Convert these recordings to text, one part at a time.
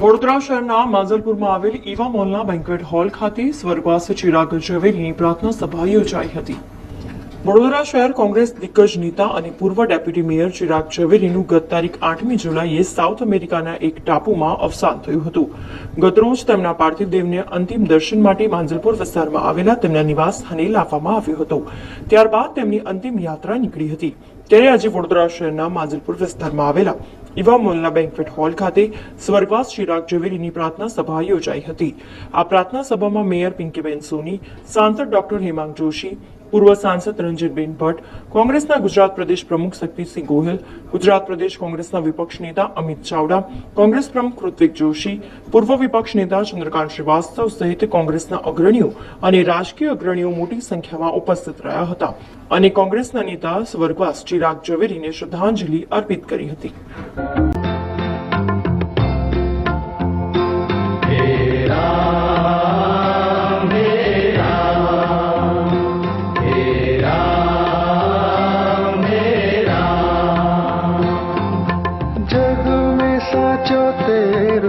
વડોદરા શહેરના માંજલપુરમાં આવેલ Eva મોલના banquet hall ખાતે સ્વર્ગવાસ ચિરાગ ઝવેરીની પ્રાર્થના સભા યોજાઈ હતી. વડોદરા શહેર કોંગ્રેસ દિગ્ગજ નેતા અને પૂર્વ ડેપ્યુટી મેયર ચિરાગ ઝવેરીનું ગત તારીખ આઠમી જુલાઈએ સાઉથ અમેરિકાના એક ટાપુમાં અવસાન થયું હતું. ગતરોજ તેમના પાર્થિવ દેવને અંતિમ દર્શન માટે માંજલપુર વિસ્તારમાં આવેલા તેમના નિવાસ સ્થાને લાવવામાં આવ્યો હતો. ત્યારબાદ તેમની અંતિમ યાત્રા નીકળી હતી. ત્યારે આજે વડોદરા શહેરના માંજલપુર વિસ્તારમાં આવેલા ઇવા મોલના બેન્ક્વેટ હોલ ખાતે સ્વર્ગવાસ ચિરાગ ઝવેરીની પ્રાર્થના સભા યોજાઈ હતી. આ પ્રાર્થના સભામાં મેયર પિંકીબેન સોની, સાંસદ ડોક્ટર હેમાંગ જોશી પૂર્વ સાંસદ રણજીતબેન ભટ્ટ, કોંગ્રેસના ગુજરાત પ્રદેશ પ્રમુખ શક્તિસિંહ ગોહિલ, ગુજરાત પ્રદેશ કોંગ્રેસના વિપક્ષ નેતા અમિત ચાવડા, કોંગ્રેસ પ્રમુખ ઋત્વિક જોશી, પૂર્વ વિપક્ષ નેતા ચંદ્રકાંત શ્રીવાસ્તવ સહિત કોંગ્રેસના અગ્રણીઓ અને રાજકીય અગ્રણીઓ મોટી સંખ્યામાં ઉપસ્થિત રહ્યા હતા અને કોંગ્રેસના નેતા સ્વર્ગવાસ ચિરાગ ઝવેરીને શ્રદ્ધાંજલિ અર્પિત કરી હતી. yo te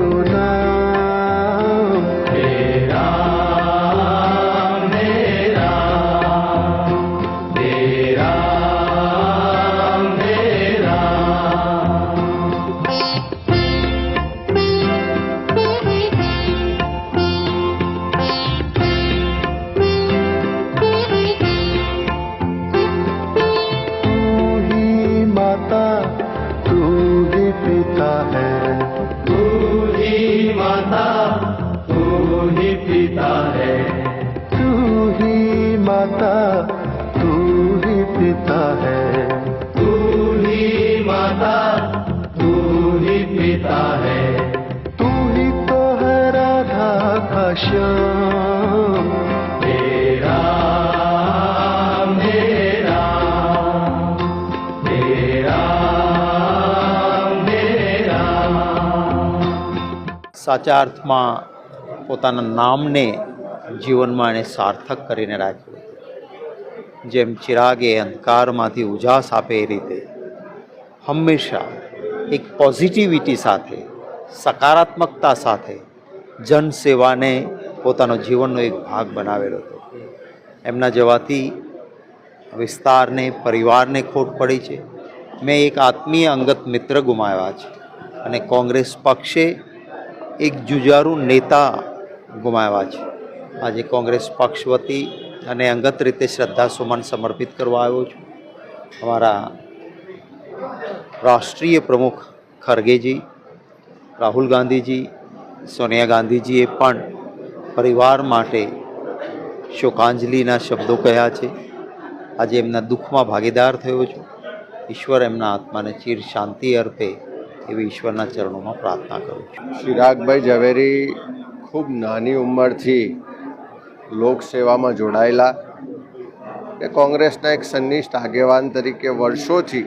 माता तू ही पिता है तू ही माता तू ही पिता है तू ही तो है राधा का श्याम तेरा मेरा तेरा मेरा સાચા અર્થમાં પોતાના નામને જીવનમાં એણે સાર્થક કરીને રાખ્યું જેમ ચિરાગે અંધકારમાંથી ઉજાસ આપે એ રીતે, હંમેશા એક પોઝિટિવિટી સાથે, સકારાત્મકતા સાથે જનસેવાને પોતાનો જીવનનો એક ભાગ બનાવેલો હતો. એમના જવાથી વિસ્તારને, પરિવારને ખોટ પડી છે. મેં એક આત્મીય અંગત મિત્ર ગુમાવ્યા છે અને કોંગ્રેસ પક્ષે એક જુજારુ નેતા ગુમાવ્યા છે. આજે કોંગ્રેસ પક્ષ વતી અને અંગત રીતે શ્રદ્ધાસુમન સમર્પિત કરવા આવ્યો છું. અમારા રાષ્ટ્રીય પ્રમુખ ખરગેજી, રાહુલ ગાંધીજી, સોનિયા ગાંધીજીએ પણ પરિવાર માટે શોકાંજલિના શબ્દો કહ્યા છે. આજે એમના દુઃખમાં ભાગીદાર થયો છું. ઈશ્વર એમના આત્માને ચીર શાંતિ અર્પે એવી ઈશ્વરના ચરણોમાં પ્રાર્થના કરું છું. ચિરાગભાઈ ઝવેરી ખૂબ નાની ઉંમરથી લોકસેવામાં જોડાયેલા એ કોંગ્રેસના એક સંનિષ્ઠ આગેવાન તરીકે વર્ષોથી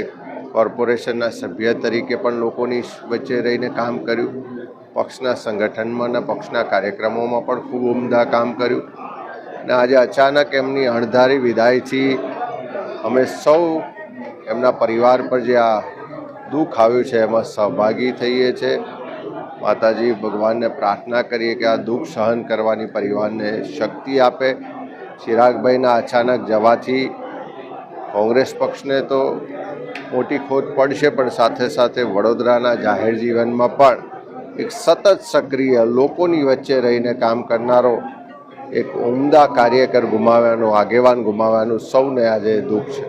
એક કોર્પોરેશનના સભ્ય તરીકે પણ લોકોની વચ્ચે રહીને કામ કર્યું. પક્ષના સંગઠનમાં અને પક્ષના કાર્યક્રમોમાં પણ ખૂબ ઉમદા કામ કર્યું. અને આજે અચાનક એમની અણધારી વિદાયથી અમે સૌ એમના પરિવાર પર જે આ દુઃખ આવ્યું છે, એમાં સહભાગી થઈએ છીએ માતાજી ભગવાનને પ્રાર્થના કરીએ કે આ દુઃખ સહન કરવાની પરિવારને શક્તિ આપે. ચિરાગભાઈના અચાનક જવાથી કોંગ્રેસ પક્ષને તો મોટી ખોટ પડશે, પણ સાથે સાથે વડોદરાના જાહેર જીવનમાં પણ એક સતત સક્રિય લોકોની વચ્ચે રહીને કામ કરનારો એક ઉમદા કાર્યકર ગુમાવ્યાનું, આગેવાન ગુમાવ્યાનું સૌને આજે દુઃખ છે.